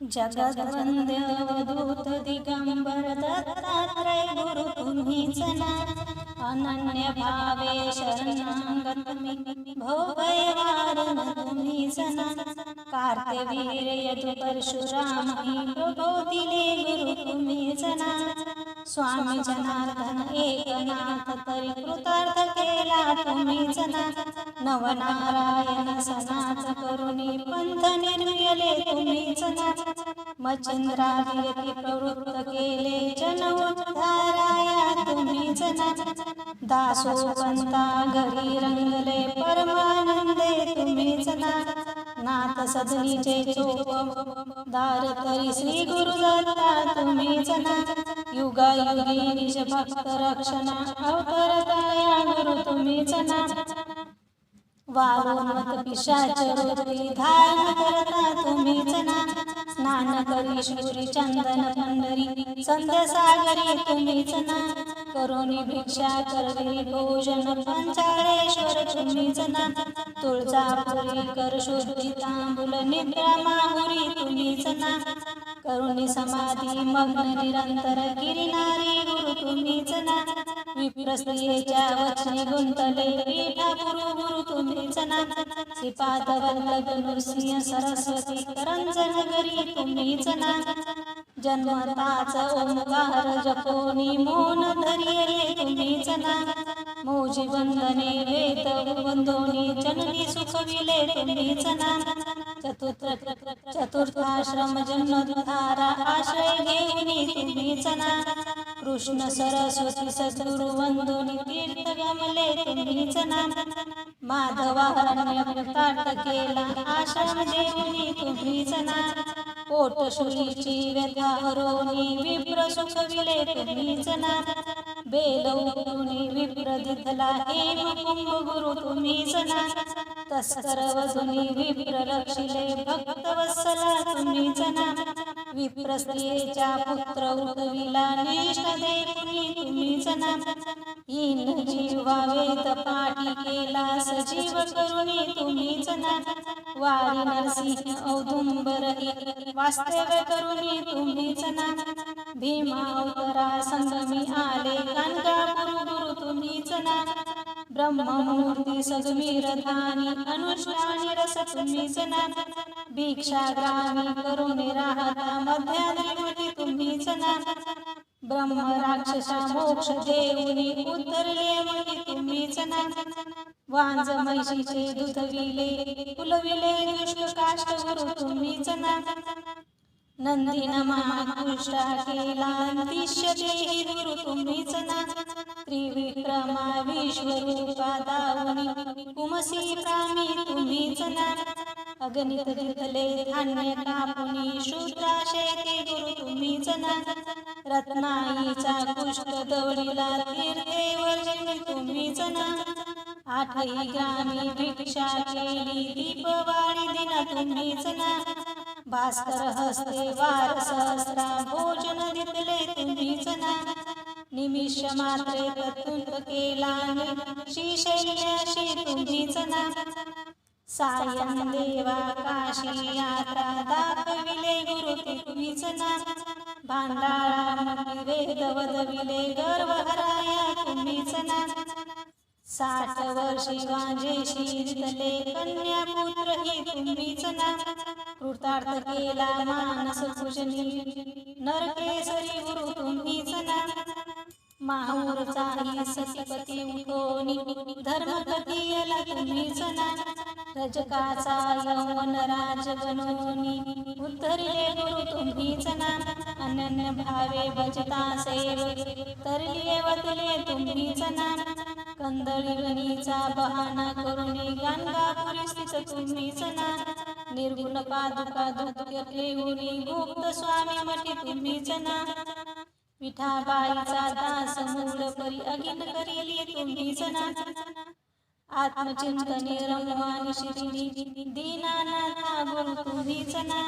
जगद्वंद्य दिगंबर दत्तात्रय गुरु तुम्हीच ना अनन्य भावे शरणागत मी भोगयवारण तुम्हीच ना कार्तवीर यदु परशुराम ही प्रबोधिले गुरु तुम्हीच ना स्वामी जनार्दन एकनाथ तरी कृतार्थ केला तुम्हीच ना नवनारायण सनाथ करुणी पंथ निर्मिले तुम्हीच ना मच्छिंद्रादियती प्रवृत्त केले जन उद्धाराया तुम्हीच दासो पंता घरी रंगले परमानंदे तुम्हीच ना नाथ सजनीचे चोप दार तरी श्री गुरु दत्ता तुम्हीच ना युगा युगी निज भक्त रक्षणा अवतरताया गुरु तुम्हीच ना वारो मत पिशाच वृत्ती धारण करता तुम्हीच ना स्नान करी श्री चंदन पंढरी संत सागरी तुम्हीच ना करोनी भिक्षा करवी भोजन पंचाळेश्वर तुम्हीच ना तुळजापुरी कर शुद्धी तांबुल निद्रा माहुरी तुम्हीच ना करुणी समाधी मग्न निरंतर गिरिनारी गुरु तुम्हीच ना विप्रस्त्रियेच्या वचने गुंतले. पीठा गुरु गुरु तुम्हीच ना श्रीपाद वल्लभ नृसिंह सरस्वती करंजन गरी तुम्हीच ना जन्मताच ओंकार जपोनी मोन धरिये तुम्हीच ना मोजी वंदने वेद वंदोनी जननी सुखविले तुम्हीच ना चतुर्थ चतुर्थाश्रम जन्मधारा आश्रय घेऊनी तुम्हीच ना कृष्ण सरस्वती सद्गुरु वंदोनी तीर्थ गमले तुम्हीच ना माधवारण्य ताट केला आश्रम देवनी तुम्हीच ना पोटशुलीची व्यथा हरोनी विप्र सुखविले तुम्हीच ना बेलवणी विप्र दिथला हेम कुंभ गुरु तुम्हीच ना तस्कर वधुनी विप्र रक्षिले भक्त वत्सला तुम्हीच ना विप्र पुत्र उठविला निष्ठ देऊनी तुम्हीच ना हीन जीवा वेद पाठी केला सजीव करुणी तुम्हीच ना वारी नरसिंह औदुंबर वास्तव्य करुणी तुम्हीच ना भीमा अवतरा संगमी आले कानका गुरु गुरु तुम्हीच ना ब्रह्ममूर्ती सजमी रथानी अनुष्ठानी रस तुम्हीच ना भिक्षा ग्रामी करुणी राहता मध्यान्ही तुम्ही ना ब्रह्म राक्षसा मोक्ष देवनी उतरले मुनी तुम्हीच ना वांज म्हैशीचे दुधविले फुलविले दुष्ट काष्ट गुरु तुम्हीच ना नंदीन महापुष्टा केला दिश्य देही गुरु तुम्हीच ना त्रिविक्रमा विश्वरूपा दावनी कुमसी प्रामी तुम्हीच ना अगणित दिथले धान्य कापुनी शूद्राशे गुरु तुम्हीच ना रत्नाईचा कुष्ठ दवडीला तीर्थे वर्जनी तुम्हीच ना आठही ग्रामी भिक्षा केली दीपवाणी दिना तुम्हीच ना भास्कर हस्ते वार सहस्रा भोजन दिले तुम्हीच ना निमिष मात्रे प्रतुंड केला श्रीशैल्याशी तुम्हीच ना सायं देवा काशी यात्रा दाखविले गुरु तुम्हीच ना भांडाळा वेद वदविले गर्व हराया तुम्हीच ना साठ वर्षी वांजेशी रितले कन्या पुत्र ही तुम्हीच ना कृतार्थ केला मानस पूजनी नरकेसरी गुरु माहूरचाही सतीपती उठोनी धर्म कथियला तुम्हीच ना रजकाचा यवन राज बनोनी उद्धरले गुरु तुम्हीच ना अनन्य भावे भजता सेव तरले वतले तुम्हीच ना कंदळीचा बहाना करून गाणगापुरी स्थित तुम्हीच ना निर्गुण पादुका धुत्य ठेवून गुप्त स्वामी मठी तुम्हीच ना विठाबाईचा दास मूल परी अगिन करिली तुम्ही जना आत्मचिंतने रमवानी शिरिडी दीनानाथा गुरु तुम्ही जना